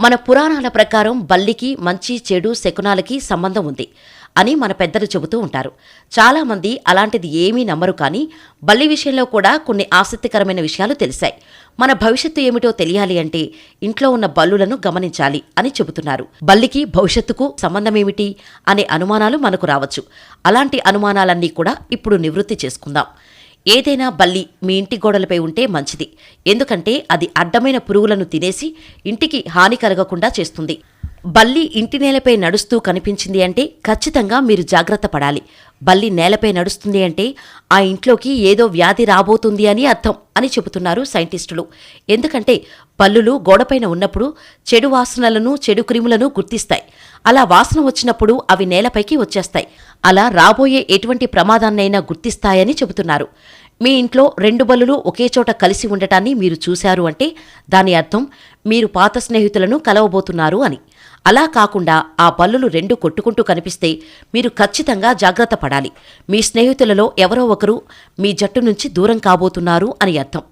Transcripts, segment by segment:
మన పురాణాల ప్రకారం బల్లికి మంచి చెడు శకునాలకి సంబంధం ఉంది అని మన పెద్దలు చెబుతూ ఉంటారు. చాలామంది అలాంటిది ఏమీ నమ్మరు కానీ బల్లి విషయంలో కూడా కొన్ని ఆసక్తికరమైన విషయాలు తెలిసాయి. మన భవిష్యత్తు ఏమిటో తెలియాలి అంటే ఇంట్లో ఉన్న బల్లులను గమనించాలి అని చెబుతున్నారు. బల్లికి భవిష్యత్తుకు సంబంధమేమిటి అనే అనుమానాలు మనకు రావచ్చు. అలాంటి అనుమానాలన్నీ కూడా ఇప్పుడు నివృత్తి చేసుకుందాం. ఏదైనా బల్లి మీ ఇంటి గోడలపై ఉంటే మంచిది. ఎందుకంటే అది అడ్డమైన పురుగులను తినేసి ఇంటికి హాని కలగకుండా చేస్తుంది. బల్లి ఇంటి నేలపై నడుస్తూ కనిపించింది అంటే ఖచ్చితంగా మీరు జాగ్రత్త పడాలి. బల్లి నేలపై నడుస్తుంది అంటే ఆ ఇంట్లోకి ఏదో వ్యాధి రాబోతుంది అని అర్థం అని చెబుతున్నారు సైంటిస్టులు. ఎందుకంటే పల్లులు గోడపైన ఉన్నప్పుడు చెడు వాసనలను చెడు క్రిములను గుర్తిస్తాయి. అలా వాసన వచ్చినప్పుడు అవి నేలపైకి వచ్చేస్తాయి. అలా రాబోయే ఎటువంటి ప్రమాదాన్నైనా గుర్తిస్తాయని చెబుతున్నారు. మీ ఇంట్లో రెండు బల్లులు ఒకే చోట కలిసి ఉండటాన్ని మీరు చూశారు అంటే దాని అర్థం మీరు పాత స్నేహితులను కలవబోతున్నారు అని. అలా కాకుండా ఆ బల్లులు రెండు కొట్టుకుంటూ కనిపిస్తే మీరు ఖచ్చితంగా జాగ్రత్త పడాలి. మీ స్నేహితులలో ఎవరో ఒకరు మీ జట్టు నుంచి దూరం కాబోతున్నారు అని అర్థం.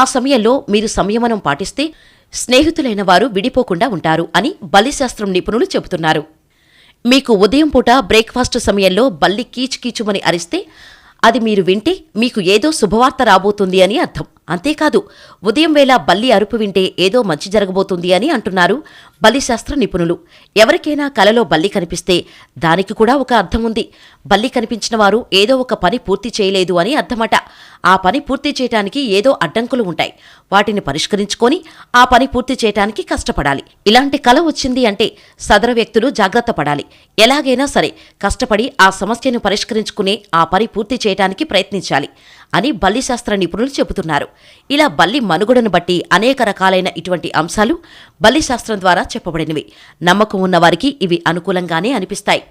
ఆ సమయంలో మీరు సంయమనం పాటిస్తే స్నేహితులైన వారు విడిపోకుండా ఉంటారు అని బలిశాస్త్రం నిపుణులు చెబుతున్నారు. మీకు ఉదయం పూట బ్రేక్ఫాస్ట్ సమయంలో బల్లి కీచుకీచుమని అరిస్తే అది మీరు వింటే మీకు ఏదో శుభవార్త రాబోతుంది అని అర్థం. అంతేకాదు ఉదయం వేళ బల్లి అరుపు వింటే ఏదో మంచి జరగబోతుంది అని అంటున్నారు బలిశాస్త్ర నిపుణులు. ఎవరికైనా కలలో బల్లి కనిపిస్తే దానికి కూడా ఒక అర్థం ఉంది. బల్లి కనిపించిన వారు ఏదో ఒక పని పూర్తి చేయలేదు అని అర్థమట. ఆ పని పూర్తి చేయటానికి ఏదో అడ్డంకులు ఉంటాయి. వాటిని పరిష్కరించుకొని ఆ పని పూర్తి చేయటానికి కష్టపడాలి. ఇలాంటి కల వచ్చింది అంటే సదర వ్యక్తులు జాగ్రత్త పడాలి. ఎలాగైనా సరే కష్టపడి ఆ సమస్యను పరిష్కరించుకునే ఆ పని పూర్తి చేయటానికి ప్రయత్నించాలి అని బల్లి శాస్త్ర నిపుణులు చెబుతున్నారు. ఇలా బల్లి మనుగడను బట్టి అనేక రకాలైన ఇటువంటి అంశాలు బలిశాస్త్రం ద్వారా చెప్పబడినవి. నమ్మకం ఉన్నవారికి ఇవి అనుకూలంగానే అనిపిస్తాయి.